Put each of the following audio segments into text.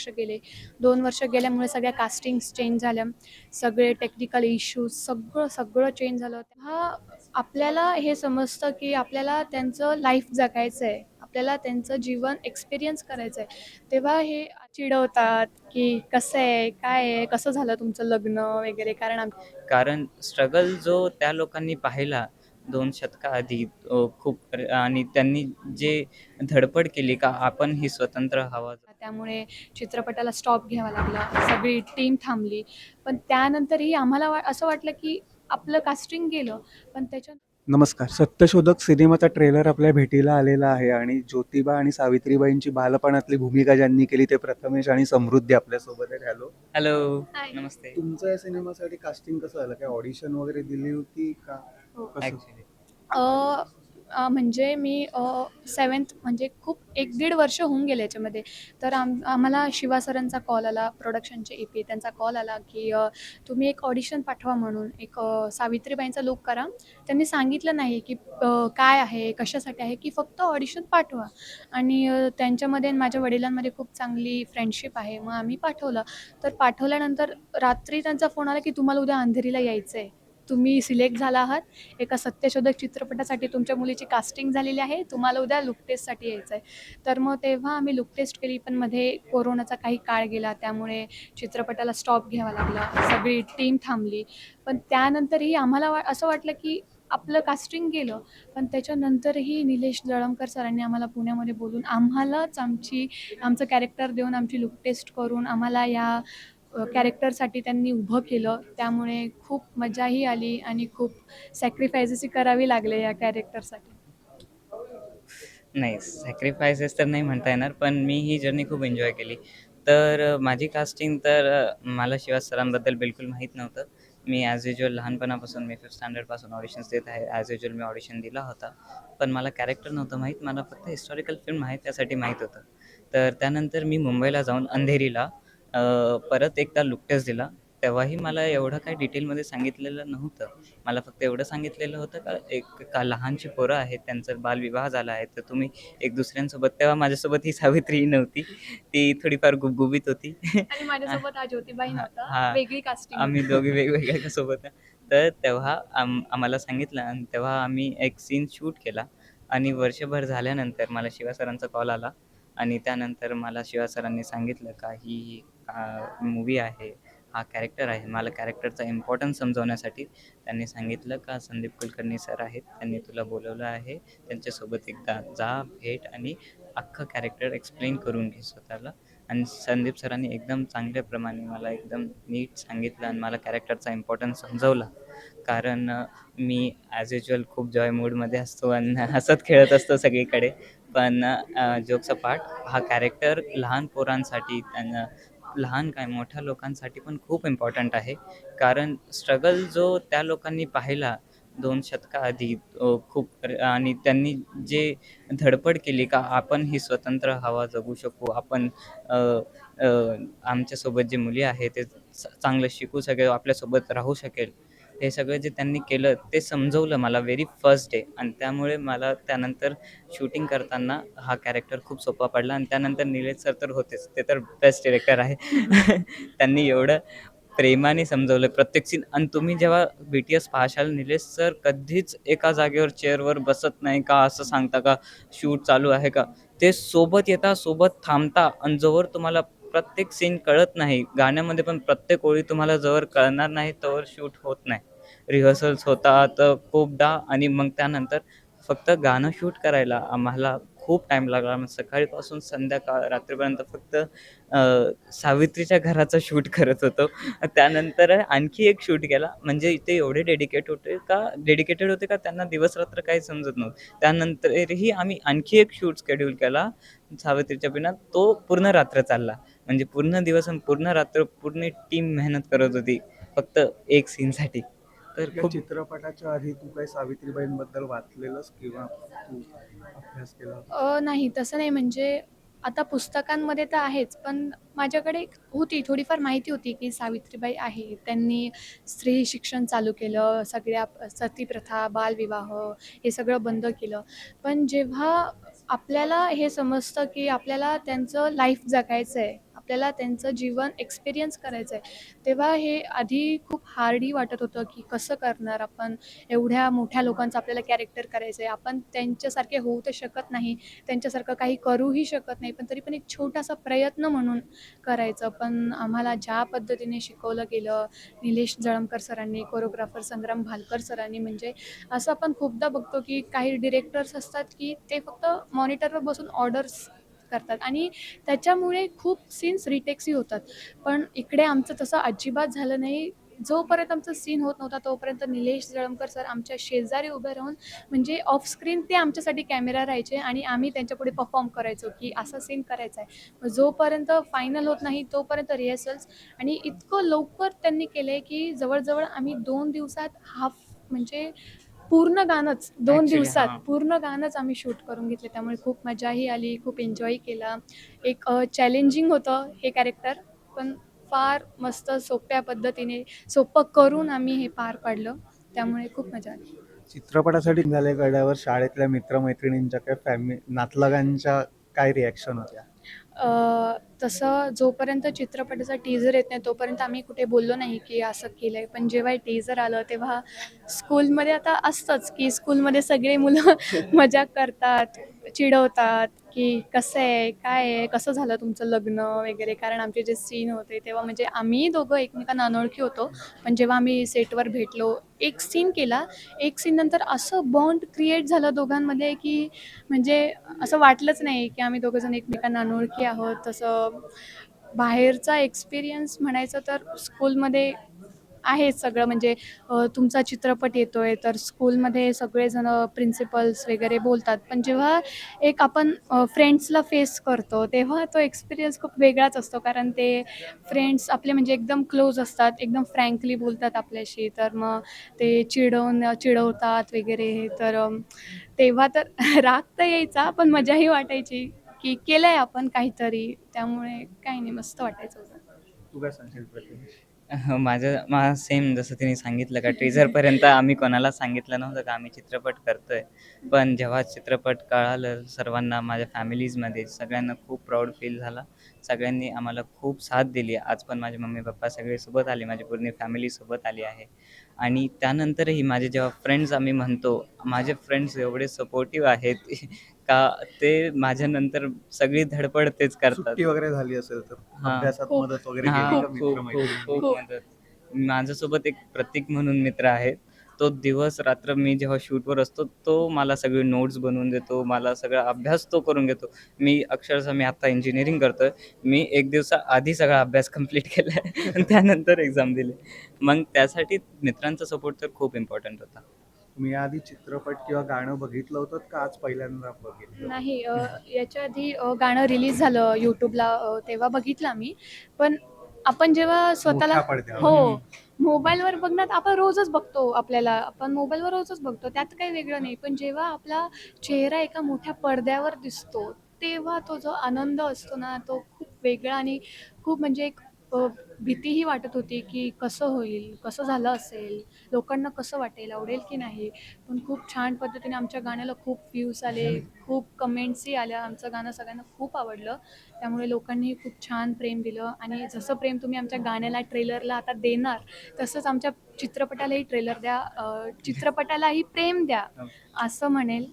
वर्ष गेले. दोन वर्ष गेल्यामुळे सगळ्या कास्टिंग्स चेंज झाल्या. सगळे टेक्निकल इश्यूज सगळं सगळं चेंज झालं. तेव्हा आपल्याला हे समजतं की आपल्याला त्यांचं लाईफ जगायचं आहे आपल्याला त्यांचं जीवन एक्सपिरियन्स करायचं आहे तेव्हा हे चिडवतात की कसं आहे काय आहे कसं झालं तुमचं लग्न वगैरे? कारण कारण स्ट्रगल जो त्या लोकांनी पाहिला दोन शतकाआधी खूप आणि त्यांनी जे धडपड केली का आपण ही स्वतंत्र हवा त्यामुळे चित्रपटाला स्टॉप घ्यावा लागला सगळी टीम थांबली. पण त्यानंतरही आम्हाला वा असं वाटलं की आपलं कास्टिंग गेलं पण त्याच्या नमस्कार. सत्यशोधक सिनेमाचा ट्रेलर आपल्या भेटीला आलेला आहे आणि ज्योतिबा आणि सावित्रीबाईंची बालपणातली भूमिका ज्यांनी केली ते प्रथमेश आणि समृद्धी आपल्यासोबत आहे हॅलो हॅलो. नमस्ते. तुमचं या सिनेमासाठी कास्टिंग कसं झालं काय ऑडिशन वगैरे दिली होती का? म्हणजे मी सेवन्थ म्हणजे खूप एक दीड वर्ष होऊन गेले याच्यामध्ये. तर आम आम्हाला शिवा सरांचा कॉल आला प्रोडक्शनचे ए पी त्यांचा कॉल आला की तुम्ही एक ऑडिशन पाठवा म्हणून एक सावित्रीबाईंचा लुक करा. त्यांनी सांगितलं नाही की काय आहे कशासाठी आहे की फक्त ऑडिशन पाठवा. आणि त्यांच्यामध्ये माझ्या वडिलांमध्ये खूप चांगली फ्रेंडशिप आहे मग आम्ही पाठवलं. तर पाठवल्यानंतर रात्री त्यांचा फोन आला की तुम्हाला उद्या अंधेरीला यायचं आहे तुम्ही सिलेक्ट झाला आहात. एका सत्यशोधक चित्रपटासाठी तुमच्या मुलीची कास्टिंग झालेली आहे. तुम्हाला उद्या लुक टेस्टसाठी यायचं आहे तर मग तेव्हा आम्ही लुक टेस्ट केली पण मध्ये कोरोनाचा काही काळ गेला. त्यामुळे चित्रपटाला स्टॉप घ्यावा लागला. सगळी टीम थांबली. पण त्यानंतरही आम्हाला वा असं वाटलं की आपलं कास्टिंग गेलं. पण त्याच्यानंतरही निलेश जळमकर सरांनी आम्हाला पुण्यामध्ये बोलून आम्हालाच आमची आमचं कॅरेक्टर देऊन आमची लुक टेस्ट करून आम्हाला या कॅरेक्टरसाठी त्यांनी उभं केलं. त्यामुळे खूप मजाही आली आणि खूप सॅक्रिफायसेसही करावी लागले या कॅरेक्टरसाठी नाही सॅक्रिफायसेस तर नाही म्हणता येणार पण मी ही जर्नी खूप एन्जॉय केली. तर माझी कास्टिंग तर मला शिवाज सरांबद्दल बिलकुल माहीत नव्हतं. मी ॲज युजल लहानपणापासून मी फिफ्थ स्टँडर्डपासून ऑडिशन्स देत आहे. ॲज युजल मी ऑडिशन दिला होता. पण मला कॅरेक्टर नव्हतं माहीत. मला फक्त हिस्टॉरिकल फिल्म आहे त्यासाठी माहीत होतं. तर त्यानंतर मी मुंबईला जाऊन अंधेरीला परत एकदा लुक टेस्ट दिला. तेव्हाही मला एवढं काही डिटेलमध्ये सांगितलेलं नव्हतं. मला फक्त एवढं सांगितलेलं होतं का एक का लहानशी पोरं आहेत त्यांचं बालविवाह झाला आहे तर तुम्ही एक दुसऱ्यांसोबत तेव्हा माझ्यासोबत ही सावित्री नव्हती. ती थोडीफार गुबगुबीत होती. हा आम्ही दोघे वेगवेगळ्या सोबत. तर तेव्हा आम आम्हाला सांगितलं आणि तेव्हा आम्ही एक सीन शूट केला. आणि वर्षभर झाल्यानंतर मला शिवा सरांचा कॉल आला. आणि त्यानंतर मला शिवा सरांनी सांगितलं का ही मूवी आहे हा कॅरेक्टर आहे. मला कॅरेक्टरचा इम्पॉर्टन्स समजवण्यासाठी त्यांनी सांगितलं का संदीप कुलकर्णी सर आहेत त्यांनी तुला बोलवलं आहे. त्यांच्यासोबत एकदा जा भेट आणि अख्खं कॅरेक्टर एक्सप्लेन करून घे स्वतःला. आणि संदीप सरांनी एकदम चांगल्याप्रमाणे मला एकदम नीट सांगितलं आणि मला कॅरेक्टरचा इम्पॉर्टन्स समजवला. कारण मी ॲज युजल खूप जॉय मूडमध्ये असतो आणि हसत खेळत असतो सगळीकडे. पण जोक्स पार्ट हा कॅरेक्टर लहान पोरांसाठी त्यांना लहान काय मोठ्या लोकांसाठी पण खूप इम्पॉर्टंट आहे. कारण स्ट्रगल जो त्या लोकांनी पाहिला दोन शतकाआधी खूप आणि त्यांनी जे धडपड केली का आपण ही स्वतंत्र हवा जगू शकू आपण आमच्यासोबत जे मुली आहे ते चांगलं शिकू शकेल आपल्यासोबत राहू शकेल हे सगळं जे त्यांनी केलं ते समजवलं मला व्हेरी फर्स्ट डे आणि त्यामुळे मला त्यानंतर शूटिंग करताना हा कॅरेक्टर खूप सोपा पडला. आणि त्यानंतर निलेश सर तर होतेच. ते तर बेस्ट डिरेक्टर आहे. त्यांनी एवढं प्रेमाने समजवलं. प्रत्येक सीन आणि तुम्ही जेव्हा बी टी एस पाहशाल निलेश सर कधीच एका जागेवर चेअरवर बसत नाही का? असं सांगता का? शूट चालू आहे का? ते सोबत येता सोबत थांबता आणि जोवर तुम्हाला प्रत्येक सीन कळत नाही. गाण्यामध्ये पण प्रत्येक ओळी तुम्हाला जवळ कळणार नाही तोवर शूट होत नाही. रिहर्सल्स होतात खूपदा आणि मग त्यानंतर फक्त गाणं शूट करायला आम्हाला खूप टाईम लागला. मग सकाळीपासून संध्याकाळ रात्रीपर्यंत फक्त सावित्रीच्या घराचा शूट करत होतो. त्यानंतर आणखी एक शूट केला. म्हणजे इथे एवढे डेडिकेट होते का डेडिकेटेड होते का त्यांना दिवस रात्र काही समजत नव्हतं. त्यानंतरही आम्ही आणखी एक शूट स्केड्यूल केला सावित्रीच्या बिना. तो पूर्ण रात्र चालला. म्हणजे पूर्ण दिवस आणि पूर्ण रात्र पूर्ण टीम मेहनत करत होती फक्त एक सीनसाठी तर या खूप चित्रपटाच्या आधी तू काही सावित्रीबाईंबद्दल वाचलेलंस किंवा तू अभ्यास केला अ, नाही तसं नाही. म्हणजे आता पुस्तकांमध्ये तर आहेच पण माझ्याकडे होती. थोडीफार माहिती होती की सावित्रीबाई आहे. त्यांनी स्त्री शिक्षण चालू केलं सगळ्या सतीप्रथा बालविवाह हे सगळं बंद केलं. पण जेव्हा आपल्याला हे समजतं की आपल्याला त्यांचं लाईफ जगायचं आहे आपल्याला त्यांचं जीवन एक्सपिरियन्स करायचं आहे तेव्हा हे आधी खूप हार्डही वाटत होतं की कसं करणार आपण? एवढ्या मोठ्या लोकांचं आपल्याला कॅरेक्टर करायचं आहे आपण त्यांच्यासारखे होऊ तर शकत नाही. त्यांच्यासारखं काही करूही शकत नाही. पण तरी पण एक छोटासा प्रयत्न म्हणून करायचं. पण आम्हाला ज्या पद्धतीने शिकवलं गेलं निलेश जळमकर सरांनी कोरिओग्राफर संग्राम भालकर सरांनी म्हणजे असं आपण खूपदा बघतो की काही डिरेक्टर्स असतात की ते फक्त मॉनिटरवर बसून ऑर्डर्स करतात. आणि त्याच्यामुळे खूप सीन्स रिटेक्सही होतात. पण इकडे आमचं तसं अजिबात झालं नाही. जोपर्यंत आमचं सीन होत नव्हता तोपर्यंत निलेश जळमकर सर आमच्या शेजारी उभे राहून म्हणजे ऑफ स्क्रीन ते आमच्यासाठी कॅमेरा राहायचे आणि आम्ही त्यांच्यापुढे परफॉर्म करायचो की असा सीन करायचा आहे जोपर्यंत फायनल होत नाही तोपर्यंत रिहर्सल्स आणि इतकं लवकर त्यांनी केलं आहे की जवळजवळ आम्ही दोन दिवसात हाफ म्हणजे पूर्ण गाणंच दोन Actually, दिवसात हां. पूर्ण गाणंच आम्ही शूट करून घेतले. त्यामुळे खूप मजाही आली खूप एन्जॉय केला. एक चॅलेंजिंग होतं हे कॅरेक्टर पण फार मस्त सोप्या पद्धतीने सोपं करून आम्ही हे पार पाडलं. त्यामुळे खूप मजा आली. चित्रपटासाठी निघाले कळल्यावर शाळेतल्या मित्रमैत्रिणींच्या काय फॅमि नातलगांच्या काय रिॲक्शन होत्या? तसं जोपर्यंत चित्रपटाचा टीजर येत नाही तोपर्यंत आम्ही कुठे बोललो नाही की असं केलं आहे पण जेव्हा टीजर आलं तेव्हा स्कूलमध्ये आता असतंच की स्कूलमध्ये सगळे मुलं मजा करतात चिडवतात. की कसं आहे काय आहे कसं झालं तुमचं लग्न वगैरे? कारण आमचे जे सीन होते तेव्हा म्हणजे आम्ही दोघं एकमेकांना अनोळखी होतो. पण जेव्हा आम्ही सेटवर भेटलो एक सीन केला. एक सीन नंतर असं बॉन्ड क्रिएट झालं दोघांमध्ये की म्हणजे असं वाटलंच नाही की आम्ही दोघंजण एकमेकांना अनोळखी आहोत. तसं बाहेरचा एक्सपिरियन्स म्हणायचं तर स्कूलमध्ये आहे सगळं. म्हणजे तुमचा चित्रपट येतोय तर स्कूलमध्ये सगळेजण प्रिन्सिपल्स वगैरे बोलतात. पण जेव्हा एक आपण फ्रेंड्सला फेस करतो तेव्हा तो एक्सपिरियन्स खूप वेगळाच असतो. कारण ते फ्रेंड्स आपले म्हणजे एकदम क्लोज असतात एकदम फ्रँकली बोलतात आपल्याशी. तर मग ते चिडवून चिडवतात वगैरे. तर तेव्हा तर राग तर यायचा पण मजाही वाटायची की केलं आहे आपण काहीतरी. त्यामुळे काही नाही मस्त वाटायचं होतं. तू काय सांगशील माझं माझं सेम जसं तिने सांगितलं का टीझरपर्यंत आम्ही कोणाला सांगितलं नव्हतं का आम्ही चित्रपट करतोय. पण जेव्हा चित्रपट कळालं सर्वांना माझ्या फॅमिलीजमध्ये सगळ्यांना खूप प्राऊड फील झाला. सगळ्यांनी आम्हाला खूप साथ दिली. आज पण माझे मम्मी पप्पा सगळे सोबत आले. माझी पूर्ण फॅमिली सोबत आली आहे. आणि त्यानंतरही माझे जेव्हा फ्रेंड्स आम्ही म्हणतो माझे फ्रेंड्स एवढे सपोर्टिव्ह आहेत का ते माझ्यानंतर सगळी धडपड तेच करतात सुट्टी वगैरे झाली असेल तर हां. अभ्यासात खूप. मदत वगैरे हा, केली का खूप खूप मित्रमैत्रिणींनी? खूप खूप. मदत माझ्यासोबत एक प्रतीक म्हणून मित्र आहे तो दिवस रात्र मी जेव्हा शूटवर असतो तो मला सगळे नोट्स बनवून देतो मला सगळा अभ्यास तो करून घेतो. मी अक्षरशः मी आता इंजिनिअरिंग करतोय. मी एक दिवसा आधी सगळा अभ्यास कंप्लीट केला आहे. त्यानंतर एक्झाम दिली. मग त्यासाठी मित्रांचा सपोर्ट तर खूप इम्पॉर्टंट होता. तुम्ही आधी चित्रपट किंवा गाणं बघितलं होतं का आज पहिल्यांदा बघितलं? नाही अ, याच्या आधी अ, गाणं रिलीज झालं यूट्यूबला तेव्हा बघितलं आम्ही. पण आपण जेव्हा स्वतःला मोठ्या पडद्यावर. हो मोबाईलवर बघण्यात आपण रोजच बघतो आपल्याला. आपण मोबाईलवर रोजच बघतो. त्यात काही वेगळं नाही. पण जेव्हा आपला चेहरा एका मोठ्या पडद्यावर दिसतो तेव्हा तो जो आनंद असतो ना तो खूप वेगळा आणि खूप म्हणजे एक भीतीही वाटत होती की कसं होईल कसं झालं असेल लोकांना कसं वाटेल आवडेल की नाही. पण खूप छान पद्धतीने आमच्या गाण्याला खूप व्ह्यूज आले खूप कमेंट्सही आल्या. आमचं गाणं सगळ्यांना खूप आवडलं. त्यामुळे लोकांनी खूप छान प्रेम दिलं. आणि जसं प्रेम तुम्ही आमच्या गाण्याला ट्रेलरला आता देणार तसंच आमच्या चित्रपटालाही ट्रेलर द्या. चित्रपटालाही प्रेम द्या असं म्हणेल.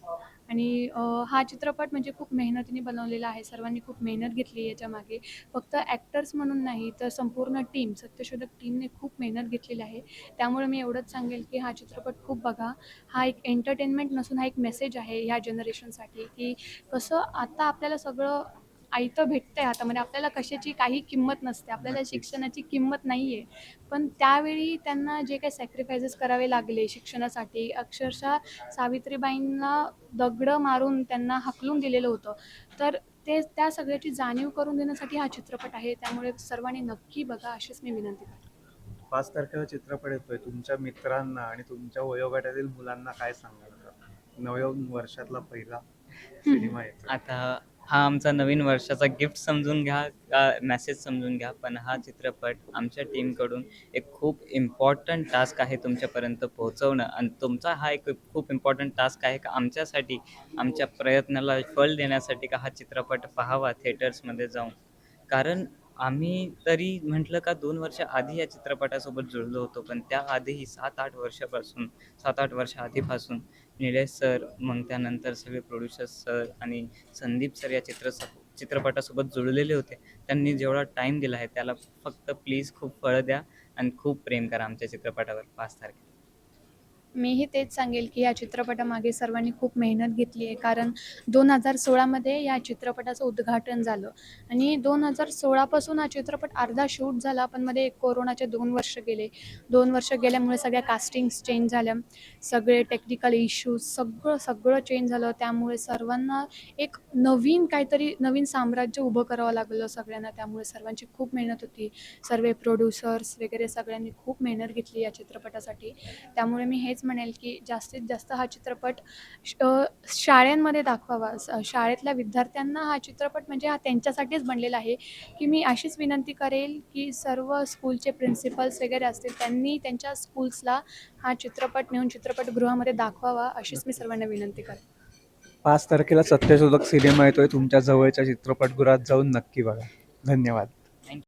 आणि हा चित्रपट म्हणजे खूप मेहनतीने बनवलेला आहे. सर्वांनी खूप मेहनत घेतली याच्या मागे. फक्त ॲक्टर्स म्हणून नाही तर संपूर्ण टीम सत्यशोधक टीमने खूप मेहनत घेतलेली आहे. त्यामुळे मी एवढंच सांगेल की हा चित्रपट खूप बघा. हा एक एंटरटेनमेंट नसून हा एक मेसेज आहे ह्या जनरेशनसाठी की कसं आता आपल्याला सगळं आयतं भेटतंय हातामध्ये आपल्याला कशाची काही किंमत नसते. आपल्याला. शिक्षणाची किंमत नाही आहे पण त्यावेळी त्यांना जे काही सॅक्रिफायसेस करावे लागले शिक्षणासाठी अक्षरशः सावित्रीबाईंना दगडं मारून त्यांना हकलून दिलेलं होतं. तर ते त्या सगळ्याची जाणीव करून देण्यासाठी हा चित्रपट आहे. त्यामुळे सर्वांनी नक्की बघा अशीच मी विनंती करते. पाच तारखेला चित्रपट येतोय. तुमच्या मित्रांना आणि तुमच्या वयोगटातील मुलांना काय सांगाल? नवीन वर्षातला पहिला सिनेमा येतो आता हा आमचा नवीन वर्षाचा गिफ्ट समजून घ्या का मेसेज समजून घ्या पण हा चित्रपट आमच्या टीमकडून एक खूप इम्पॉर्टंट टास्क आहे तुमच्यापर्यंत पोहोचवणं. आणि तुमचा हा एक खूप इम्पॉर्टंट टास्क आहे का आमच्यासाठी आमच्या प्रयत्नाला फळ देण्यासाठी का हा चित्रपट पाहावा थिएटर्समध्ये जाऊन. कारण आम्ही तरी म्हटलं का दोन वर्ष आधी या चित्रपटासोबत जुळलो होतो पण त्याआधीही सात आठ वर्षापासून सात आठ वर्ष आधीपासून निलेश सर मग त्यानंतर सगळे प्रोड्युसर्स सर आणि संदीप सर या चित्र चित्रपटासोबत जुळलेले होते. त्यांनी जेवढा टाईम दिला आहे त्याला फक्त प्लीज खूप फळं द्या आणि खूप प्रेम करा आमच्या चित्रपटावर पाच तारखेला. मीही तेच सांगेल की या चित्रपटामागे सर्वांनी खूप मेहनत घेतली आहे. कारण दोन हजार सोळामध्ये या चित्रपटाचं उद्घाटन झालं. आणि दोन हजार सोळापासून हा चित्रपट अर्धा शूट झाला पण मध्ये कोरोनाचे दोन वर्ष गेले. दोन वर्ष गेल्यामुळे सगळ्या कास्टिंग्स चेंज झाल्या. सगळे टेक्निकल इश्यूज सगळं सगळं चेंज झालं. त्यामुळे सर्वांना एक नवीन काहीतरी नवीन साम्राज्य उभं करावं लागलं सगळ्यांना. त्यामुळे सर्वांची खूप मेहनत होती. सर्व प्रोड्युसर्स वगैरे सगळ्यांनी खूप मेहनत घेतली या चित्रपटासाठी. त्यामुळे मी हेच म्हणेल की जास्तीत जास्त हा चित्रपट शाळेंमध्ये शाळांमध्ये दाखवावा. शाळेतल्या विद्यार्थ्यांना हा चित्रपट म्हणजे हा त्यांच्यासाठीच बनलेला आहे की मी अशीच विनंती करेल की सर्व स्कूलचे प्रिन्सिपल्स वगैरे असतील त्यांनी त्यांच्या स्कूल्सला हा चित्रपट नेऊन चित्रपटगृहामध्ये दाखवावा अशीच मी सर्वांना विनंती करेन. पाच तारखेला सत्यशोधक सिनेमा येतोय तुमच्या जवळच्या चित्रपटगृहात जाऊन नक्की बघा. धन्यवाद.